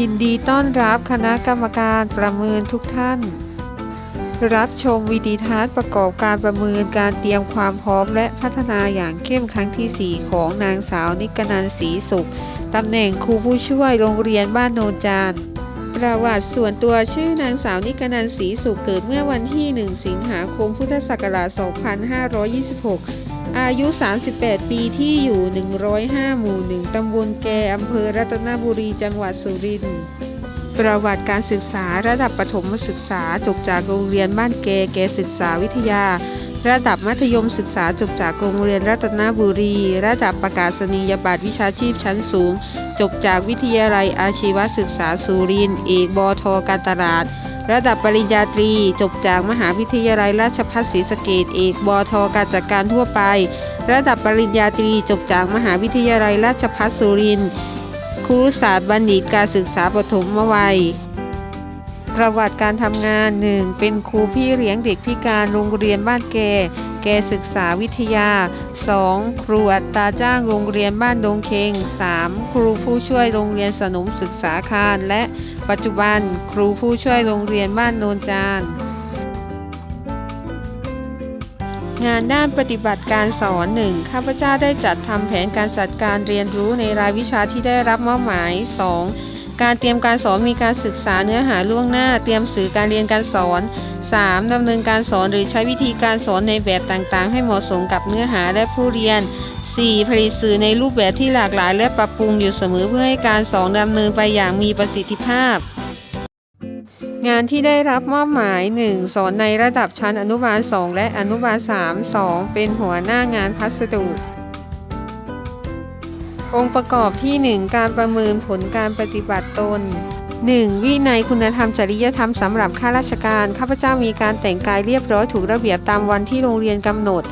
ยินดีต้อนรับคณะกรรมการประเมินทุกท่าน รับชมวิดีทัศน์ประกอบการประเมินการเตรียมความพร้อมและพัฒนาอย่างเข้มครั้งที่ 4 ของนางสาวนิกนันศรีสุข ตำแหน่งครูผู้ช่วยโรงเรียนบ้านโนนจาน ประวัติส่วนตัวชื่อนางสาวนิกนันศรีสุขเกิดเมื่อวันที่ 1 สิงหาคมพุทธศักราช 2526 อายุ 38 ปีที่อยู่ 105 หมู่ 1 ตำบลแกอำเภอรัตนบุรีจังหวัดสุรินทร์ประวัติการศึกษาระดับประถมศึกษาจบจากโรงเรียนบ้านแกแกศึกษาวิทยา ระดับมัธยมศึกษาจบจากโรงเรียนรัตนบุรี ระดับประกาศนียบัตรวิชาชีพชั้นสูง จบจากวิทยาลัยอาชีวศึกษาสุรินทร์เอกบทการตลาด ระดับปริญญาตรี จบจากมหาวิทยาลัยราชภัฏศรีสะเกดเอกบทการจัดการทั่วไป ระดับปริญญาตรีจบจากมหาวิทยาลัยราชภัฏสุรินทร์ครุศาสตร์บัณฑิตการศึกษาปฐมวัย ประวัติการทำงาน 1. เป็นครูพี่เลี้ยงเด็กพิการโรงเรียนบ้านแก แกศึกษาวิทยา 2. ครูอัตราจ้างโรงเรียนบ้านดงเคง 3. ครูผู้ช่วยโรงเรียนสนมศึกษาคาร และปัจจุบันครูผู้ช่วยโรงเรียนบ้านโนนจานงานด้านปฏิบัติการสอน 1. ข้าพเจ้าได้จัดทำแผนการจัดการเรียนรู้ในรายวิชาที่ได้รับมอบหมาย 2. การเตรียมการสอนมีการศึกษาเนื้อหาล่วงหน้า เตรียมสื่อการเรียนการสอน 3. ดำเนินการสอนหรือใช้วิธีการสอนในแบบต่างๆ ให้เหมาะสมกับเนื้อหาและผู้เรียน 4. ผลิตสื่อในรูปแบบที่หลากหลาย และปรับปรุงอยู่เสมอเพื่อให้การสอนดำเนินไปอย่างมีประสิทธิภาพ งานที่ได้รับมอบหมาย 1. สอนในระดับชั้นอนุบาล 2 และอนุบาล 3 2. เป็นหัวหน้างานพัสดุ องค์ประกอบที่ 1 การประเมินผลการปฏิบัติตน 1. วินัยคุณธรรมจริยธรรมสำหรับข้าราชการ ข้าพเจ้ามีการแต่งกายเรียบร้อยถูกระเบียบตามวันที่โรงเรียนกำหนด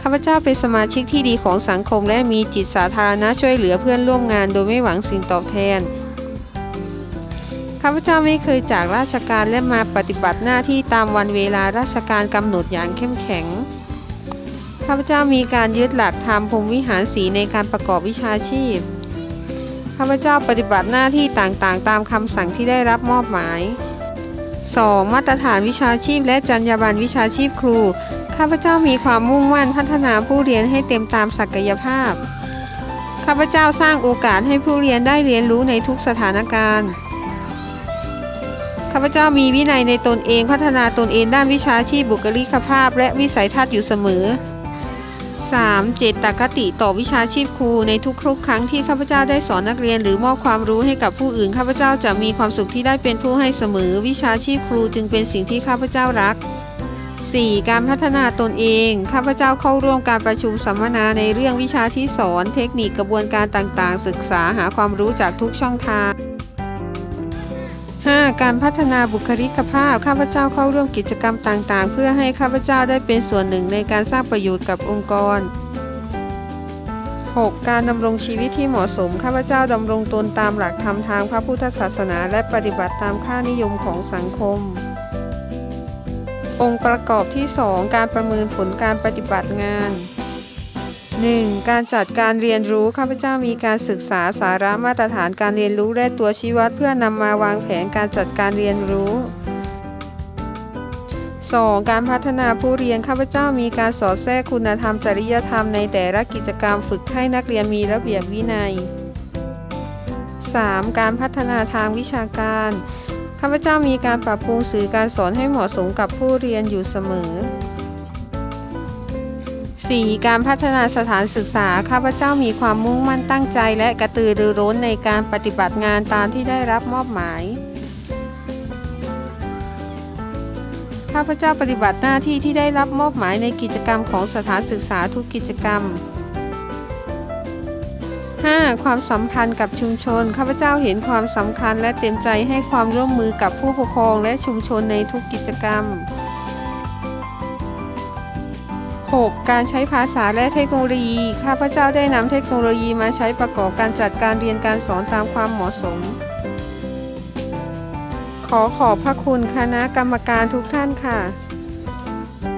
ข้าพเจ้าเป็นสมาชิกที่ดีของสังคม และมีจิตสาธารณะช่วยเหลือเพื่อนร่วมงานโดยไม่หวังสิ่งตอบแทน ข้าพเจ้าไม่เคยจากราชการและมาปฏิบัติหน้าที่ตามวันเวลาราชการกำหนดอย่างเข้มแข็ง ข้าพเจ้ามีการยึดหลักธรรมพรมวิหารสีในการประกอบวิชาชีพ ข้าพเจ้าปฏิบัติหน้าที่ต่างๆ ตามคำสั่งที่ได้รับมอบหมาย 2. มาตรฐานวิชาชีพ และจรรยาบรรณวิชาชีพครู ข้าพเจ้ามีความมุ่งมั่นพัฒนาผู้เรียนให้เต็มตามศักยภาพ ข้าพเจ้าสร้างโอกาสให้ผู้เรียนได้เรียนรู้ในทุกสถานการณ์ ข้าพเจ้ามีวินัยในตนเองพัฒนาตนเองด้านวิชาชีพบุคลิกภาพ และวิสัยทัศน์อยู่เสมอ 3. เจตคติต่อวิชาชีพครูในทุกๆครั้งที่ข้าพเจ้าได้สอนนักเรียน หรือมอบความรู้ให้กับผู้อื่นข้าพเจ้าจะมีความสุขที่ได้เป็นผู้ให้เสมอ วิชาชีพครูจึงเป็นสิ่งที่ข้าพเจ้ารัก 4. การพัฒนาตนเอง ข้าพเจ้าเข้าร่วมการประชุมสัมมนาในเรื่องวิชาที่สอน เทคนิคกระบวนการต่างๆ ศึกษาหาความรู้จากทุกช่องทาง 5. การพัฒนาบุคลิกภาพ ข้าพเจ้าเข้าร่วมกิจกรรมต่างๆ เพื่อให้ข้าพเจ้าได้เป็นส่วนหนึ่งในการสร้างประโยชน์กับองค์กร 6. การดำรงชีวิตที่เหมาะสม ข้าพเจ้าดำรงตนตามหลักธรรมทางพระพุทธศาสนาและปฏิบัติตามค่านิยมของสังคม องค์ประกอบที่ 2 การประเมินผลการปฏิบัติงาน 1. การจัดการเรียนรู้ ข้าพเจ้ามีการศึกษาสาระมาตรฐานการเรียนรู้และตัวชี้วัดเพื่อนำมาวางแผนการจัดการเรียนรู้ 2. การพัฒนาผู้เรียน ข้าพเจ้ามีการสอดแทรกคุณธรรมจริยธรรมในแต่ละกิจกรรมฝึกให้นักเรียนมีระเบียบวินัย 3. การพัฒนาทางวิชาการ ข้าพเจ้ามีการปรับปรุงสื่อการสอนให้เหมาะสมกับผู้เรียนอยู่เสมอ 4. การพัฒนาสถานศึกษา ข้าพเจ้ามีความมุ่งมั่นตั้งใจ และกระตือรือร้นในการปฏิบัติงานตามที่ได้รับมอบหมาย ข้าพเจ้าปฏิบัติหน้าที่ที่ได้รับมอบหมายในกิจกรรมของสถานศึกษาทุกกิจกรรม 5. ความสัมพันธ์กับชุมชน ข้าพเจ้าเห็นความสำคัญและเต็มใจให้ความร่วมมือกับผู้ปกครองและชุมชนในทุกกิจกรรม 6. การใช้ภาษาและเทคโนโลยี ข้าพเจ้าได้นำเทคโนโลยีมาใช้ประกอบการจัดการเรียนการสอนตามความเหมาะสม ขอขอบพระคุณคณะกรรมการทุกท่านค่ะ